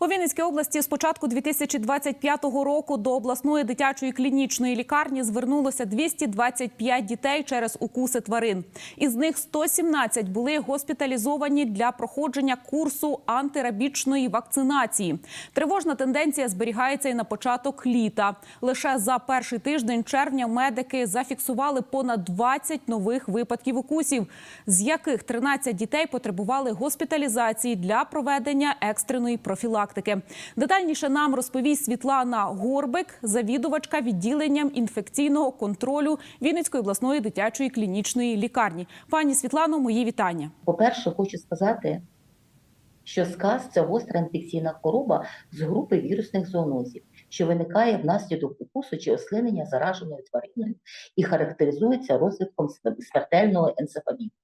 У Вінницькій області з початку 2025 року до обласної дитячої клінічної лікарні звернулося 225 дітей через укуси тварин. Із них 117 були госпіталізовані для проходження курсу антирабічної вакцинації. Тривожна тенденція зберігається і на початок літа. Лише за перший тиждень червня медики зафіксували понад 20 нових випадків укусів, з яких 13 дітей потребували госпіталізації для проведення екстреної профілактики. Детальніше нам розповість Світлана Горбик, завідувачка відділенням інфекційного контролю Вінницької обласної дитячої клінічної лікарні. Пані Світлано, мої вітання. По-перше, хочу сказати, що сказ це гостра інфекційна хвороба з групи вірусних зоонозів, що виникає внаслідок укусу чи ослинення зараженою твариною і характеризується розвитком смертельного енцефаліту.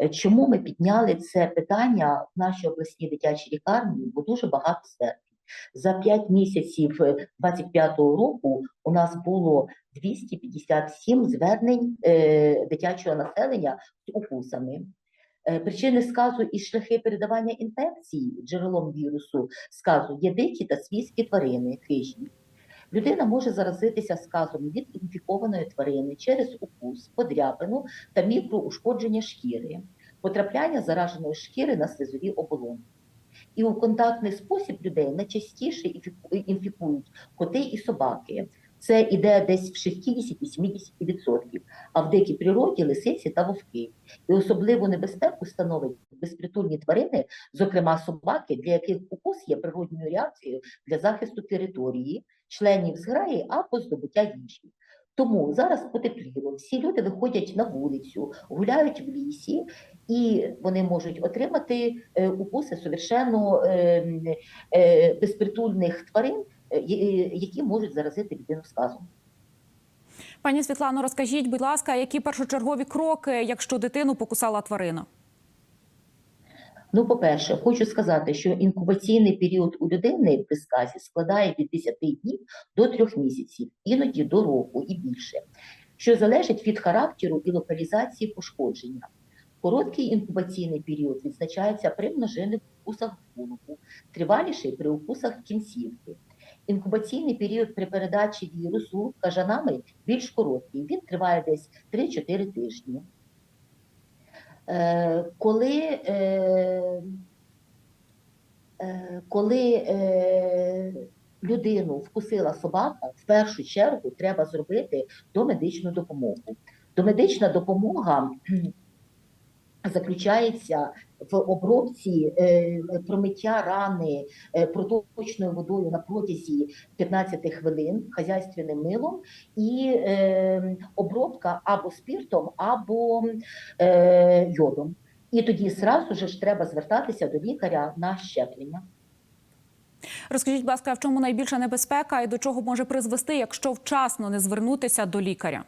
Е, Чому ми підняли це питання в нашій обласній дитячій лікарні? Бо дуже багато звернень. За 5 місяців 2025 року у нас було 257 звернень е, дитячого населення з укусами. Е, Причини сказу і шляхи передавання інфекції джерелом вірусу сказу є дикі та свійські тварини, хижі. Людина може заразитися сказом від інфікованої тварини через укус, подряпину та мікроушкодження шкіри, потрапляння зараженої шкіри на слизові оболонки. І у контактний спосіб людей найчастіше інфікують коти і собаки. Це іде десь в 60-70%, а в дикій природі лисиці та вовки. І особливу небезпеку становить безпритульні тварини, зокрема собаки, для яких укус є природньою реакцією для захисту території, членів зграї або здобуття їжі. Тому зараз потепліло, всі люди виходять на вулицю, гуляють в лісі, і вони можуть отримати е, укуси совершенно е, м, е, безпритульних тварин, е, які можуть заразити людину сказом. Пані Світлано, розкажіть, будь ласка, які першочергові кроки, якщо дитину покусала тварина? Ну, по-перше, хочу сказати, що інкубаційний період у людини при сказі складає від 10 днів до 3 місяців, іноді до року і більше, що залежить від характеру і локалізації пошкодження. Короткий інкубаційний період відзначається при множинних укусах голову, триваліший при укусах кінцівки. Інкубаційний період при передачі вірусу кажанами більш короткий, він триває десь 3-4 тижні. Коли, е, е, коли е, людину вкусила собака, в першу чергу треба зробити домедичну допомогу. Домедична допомога заключається в обробці е, промиття рани е, проточною водою на протязі 15 хвилин хазяйственним милом і е, обробка або спіртом, або йодом. І тоді зразу ж треба звертатися до лікаря на щеплення. Розкажіть, будь ласка, в чому найбільша небезпека і до чого може призвести, якщо вчасно не звернутися до лікаря?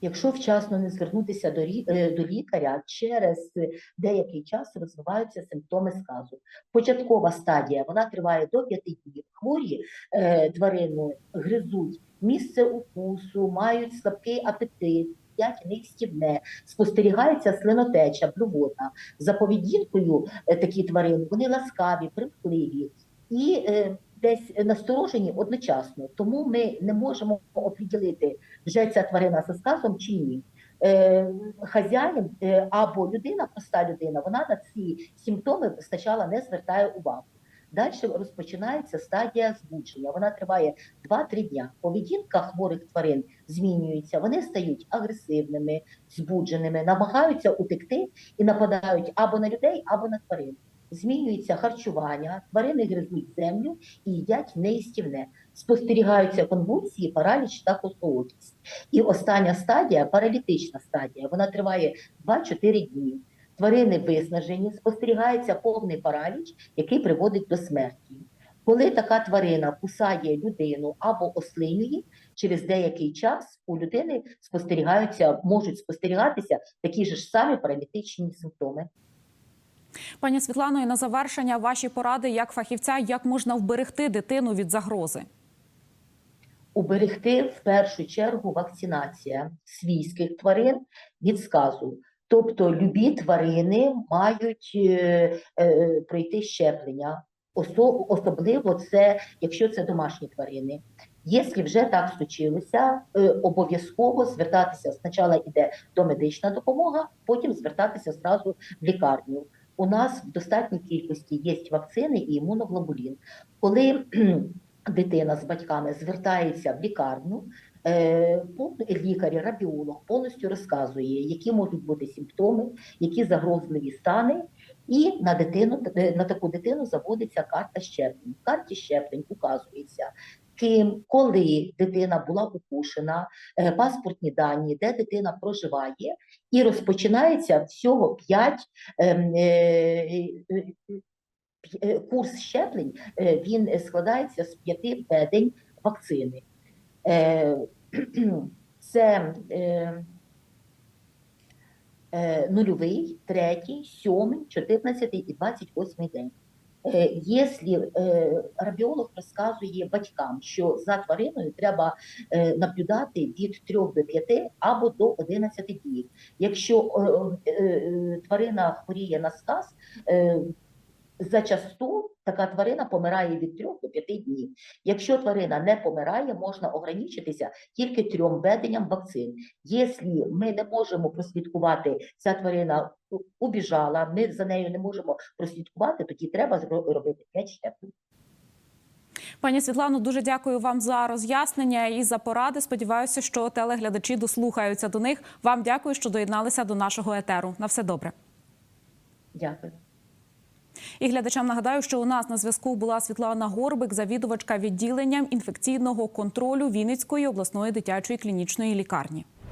Якщо вчасно не звернутися до, е, до лікаря, через деякий час розвиваються симптоми сказу. Початкова стадія вона триває до 5 днів. Хворі е, тварини гризуть місце укусу, мають слабкий апетит. їдять нестівне, спостерігається слинотеча, блювота. За поведінкою е, такі тварини вони ласкаві, примхливі і е, десь насторожені одночасно. Тому ми не можемо оприділити, вже ця тварина за сказом чи ні. Е, хазяїн е, або людина, проста людина, вона на ці симптоми спочатку не звертає увагу. Далі розпочинається стадія збудження. Вона триває 2-3 дня. Поведінка хворих тварин змінюється, вони стають агресивними, збудженими, намагаються утекти і нападають або на людей, або на тварин. Змінюється харчування, тварини гризуть землю і їдять неїстівне. Спостерігаються конвульсії, параліч та косоокість. І остання стадія паралітична стадія. Вона триває 2-4 дні. Тварини виснажені, спостерігається повний параліч, який приводить до смерті. Коли така тварина кусає людину або ослинює, через деякий час у людини спостерігаються, можуть спостерігатися такі ж самі паралітичні симптоми. Пані Світлано, і на завершення ваші поради як фахівця, як можна вберегти дитину від загрози? Уберегти в першу чергу вакцинація свійських тварин від сказу. Тобто любі тварини мають е, е, пройти щеплення. Осо- Особливо це, якщо це домашні тварини. Якщо вже так случилося, е, обов'язково звертатися. Спочатку йде домедична допомога, потім звертатися зразу в лікарню. У нас в достатній кількості є вакцини і імуноглобулін. Коли дитина з батьками звертається в лікарню, е, лікар, радіолог повністю розказує, які можуть бути симптоми, які загрозливі стани, і на дитину е, на таку дитину заводиться карта щеплень. В карті щеплень указується. Ким, коли дитина була укушена, е, паспортні дані, де дитина проживає, і розпочинається всього 5 курс щеплень. е, Він складається з п'яти введень вакцини. Е, Це е, е, нульовий, третій, сьомий, чотирнадцятий і двадцять восьмий день. Е, Якщо рабіолог розказує батькам, що за твариною треба е, наблюдати від 3 до 5 або до 11 днів. Якщо е, е, е, тварина хворіє на сказ, е, зачасту така тварина помирає від 3 до 5 днів. Якщо тварина не помирає, можна ограничитися тільки трьом введенням вакцин. Якщо ми не можемо прослідкувати, ця тварина убіжала, ми за нею не можемо прослідкувати, тоді треба робити 5 щеплень. Пані Світлано, дуже дякую вам за роз'яснення і за поради. Сподіваюся, що телеглядачі дослухаються до них. Вам дякую, що доєдналися до нашого етеру. На все добре. Дякую. І глядачам нагадаю, що у нас на зв'язку була Світлана Горбик, завідувачка відділенням інфекційного контролю Вінницької обласної дитячої клінічної лікарні.